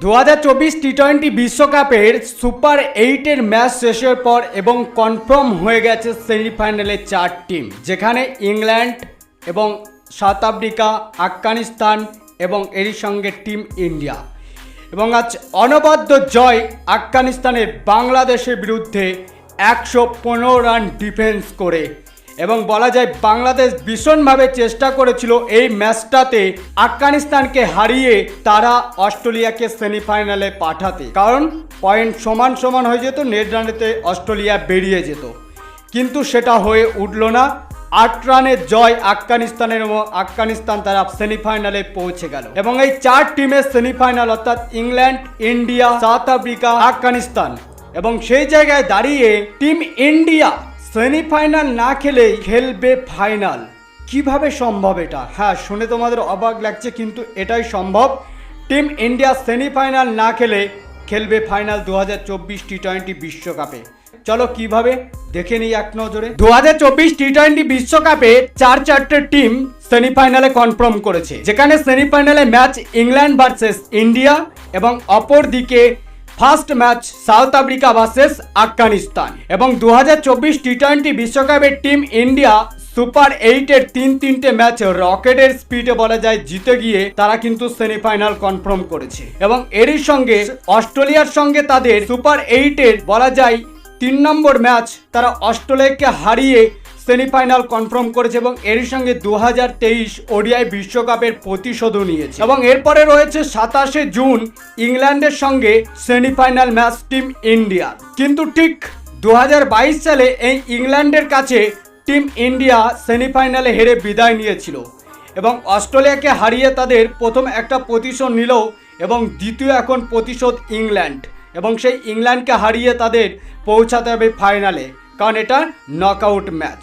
দু হাজার চব্বিশ টি টোয়েন্টি বিশ্বকাপের সুপার এইটের ম্যাচ শেষের পর এবং কনফার্ম হয়ে গেছে সেমিফাইনালে চার টিম, যেখানে ইংল্যান্ড এবং সাউথ আফ্রিকা, আফগানিস্তান এবং এরই সঙ্গে টিম ইন্ডিয়া। এবং আজ অনবদ্য জয় আফগানিস্তানের বাংলাদেশের বিরুদ্ধে একশো পনেরো রান ডিফেন্স করে এবং বলা যায় বাংলাদেশ ভীষণভাবে চেষ্টা করেছিল এই ম্যাচটাতে আফগানিস্তানকে হারিয়ে তারা অস্ট্রেলিয়াকে সেমিফাইনালে পাঠাতে। কারণ পয়েন্ট সমান সমান হয়ে যেত, নেট রানেতে অস্ট্রেলিয়া বেরিয়ে যেত। কিন্তু সেটা হয়ে উঠল না। আট রানের জয় আফগানিস্তানের এবং আফগানিস্তান তারা সেমিফাইনালে পৌঁছে গেল। এবং এই চার টিমের সেমিফাইনাল অর্থাৎ England, India, South Africa, Afghanistan এবং সেই জায়গায় দাঁড়িয়ে টিম ইন্ডিয়া সেমিফাইনাল না খেলেই খেলবে ফাইনাল। কীভাবে সম্ভব এটা? হ্যাঁ শুনে তোমাদের অবাক লাগছে, কিন্তু এটাই সম্ভব। টিম ইন্ডিয়া সেমিফাইনাল না খেলে খেলবে ফাইনাল দু হাজার চব্বিশ টি টোয়েন্টি বিশ্বকাপে। চলো কীভাবে? দেখে নিই এক নজরে। দু হাজার চব্বিশ টি টোয়েন্টি বিশ্বকাপে চার চারটে টিম সেমিফাইনালে কনফার্ম করেছে, যেখানে সেমিফাইনালে ম্যাচ ইংল্যান্ড ভার্সেস ইন্ডিয়া এবং অপর দিকে first match South Africa versus Afghanistan এবং দু হাজার চব্বিশ টি টোয়েন্টি বিশ্বকাপের টিম ইন্ডিয়া সুপার এইটের তিন তিনটে ম্যাচ রকেটের স্পিডে বলা যায় জিতে গিয়ে তারা কিন্তু সেমিফাইনাল কনফার্ম করেছে এবং এরই সঙ্গে অস্ট্রেলিয়ার সঙ্গে তাদের সুপার এইটের বলা যায় তিন নম্বর ম্যাচ তারা অস্ট্রেলিয়াকে হারিয়ে সেমিফাইনাল কনফার্ম করেছে এবং এরই সঙ্গে দু হাজার তেইশ ওডিআই বিশ্বকাপের প্রতিশোধও নিয়েছে। এবং এরপরে রয়েছে সাতাশে জুন ইংল্যান্ডের সঙ্গে সেমিফাইনাল ম্যাচ টিম ইন্ডিয়া কিন্তু ঠিক দু হাজার বাইশ সালে এই ইংল্যান্ডের কাছে টিম ইন্ডিয়া সেমিফাইনালে হেরে বিদায় নিয়েছিল এবং অস্ট্রেলিয়াকে হারিয়ে তাদের প্রথম একটা প্রতিশোধ নিল এবং দ্বিতীয় এখন প্রতিশোধ ইংল্যান্ড। এবং সেই ইংল্যান্ডকে হারিয়ে তাদের পৌঁছাতে হবে ফাইনালে কারণ এটা নকআউট ম্যাচ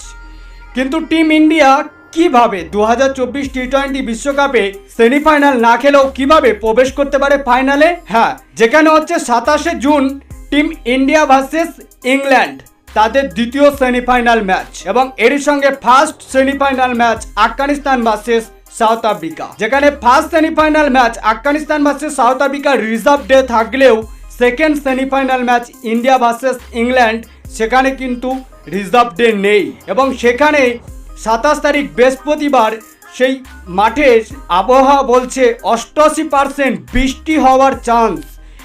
কিন্তু টিম ইন্ডিয়া কীভাবে দু হাজার চব্বিশ টি টোয়েন্টি বিশ্বকাপে সেমিফাইনাল না খেলেও কীভাবে প্রবেশ করতে পারে ফাইনালে হ্যাঁ যেখানে হচ্ছে সাতাশে June team India versus England তাদের দ্বিতীয় সেমিফাইনাল ম্যাচ এবং এর সঙ্গে first semifinal match Afghanistan versus South Africa. যেখানে first semifinal match Afghanistan versus South Africa reserve day থাকলেও second semifinal match India versus England সেখানে কিন্তু রিজার্ভ ডে নেই। এবং সেখানে সাতাশ তারিখ বৃহস্পতিবার সেই মাঠে আবহাওয়া বলছে অষ্টআশি পার্সেন্ট বৃষ্টি হওয়ার চান্স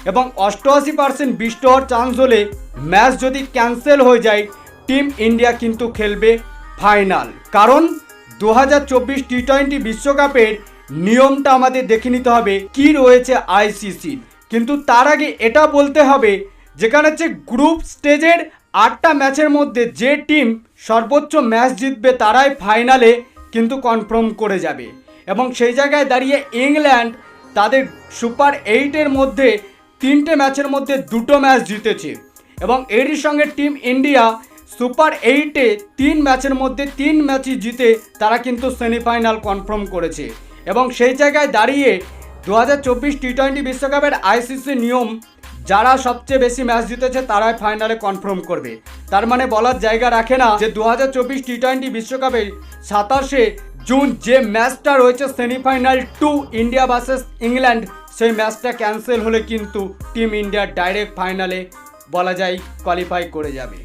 এবং অষ্টআশি পার্সেন্ট বৃষ্টি হওয়ার চান্স হলে ম্যাচ যদি ক্যান্সেল হয়ে যায় টিম ইন্ডিয়া কিন্তু খেলবে ফাইনাল কারণ দু হাজার চব্বিশ টি টোয়েন্টি বিশ্বকাপের নিয়মটা আমাদের দেখে নিতে হবে কি রয়েছে আইসিসির কিন্তু তার আগে এটা বলতে হবে, যেখানে হচ্ছে গ্রুপ স্টেজের আটটা ম্যাচের মধ্যে যে টিম সর্বোচ্চ ম্যাচ জিতবে তারাই ফাইনালে কিন্তু কনফার্ম করে যাবে। এবং সেই জায়গায় দাঁড়িয়ে ইংল্যান্ড তাদের সুপার এইটের মধ্যে তিনটে ম্যাচের মধ্যে দুটো ম্যাচ জিতেছে। এবং এরই সঙ্গে টিম ইন্ডিয়া সুপার এইটে তিন ম্যাচের মধ্যে তিন ম্যাচই জিতে তারা কিন্তু সেমিফাইনাল কনফার্ম করেছে। এবং সেই জায়গায় দাঁড়িয়ে দু হাজার চব্বিশ টি টোয়েন্টি বিশ্বকাপের আইসিসি নিয়ম যারা সবচেয়ে বেশি ম্যাচ জিতেছে তারাই ফাইনালে কনফার্ম করবে। তার মানে বলার জায়গা রাখে না যে দু হাজার চব্বিশ টি টোয়েন্টি বিশ্বকাপে সাতাশে জুন যে ম্যাচটা রয়েছে semifinal two India versus England সেই ম্যাচটা ক্যান্সেল হলে কিন্তু টিম ইন্ডিয়া ডাইরেক্ট ফাইনালে বলা যায় কোয়ালিফাই করে যাবে।